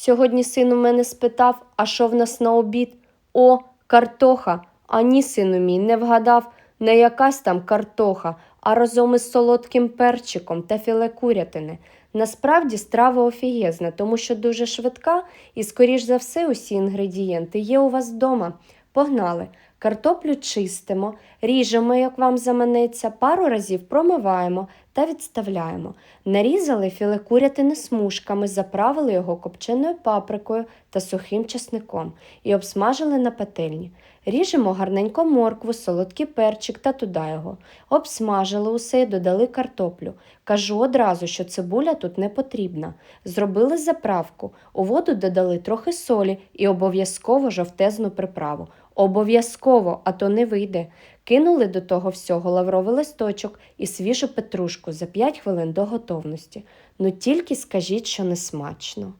Сьогодні син у мене спитав, а що в нас на обід? О, картоха. А ні, сину мій, не вгадав, не якась там картоха, а разом із солодким перчиком та філе курятини. Насправді страва офігезна, тому що дуже швидка і, скоріш за все, усі інгредієнти є у вас вдома. Погнали. Картоплю чистимо, ріжемо, як вам заманеться, пару разів промиваємо та відставляємо. Нарізали філе курятини смужками, заправили його копченою паприкою та сухим чесником і обсмажили на пательні. Ріжемо гарненько моркву, солодкий перчик та туди його. Обсмажили усе і додали картоплю. Кажу одразу, що цибуля тут не потрібна. Зробили заправку, у воду додали трохи солі і обов'язково жовтезну приправу. Обов'язково, а то не вийде. Кинули до того всього лавровий листочок і свіжу петрушку за 5 хвилин до готовності. Ну тільки скажіть, що не смачно.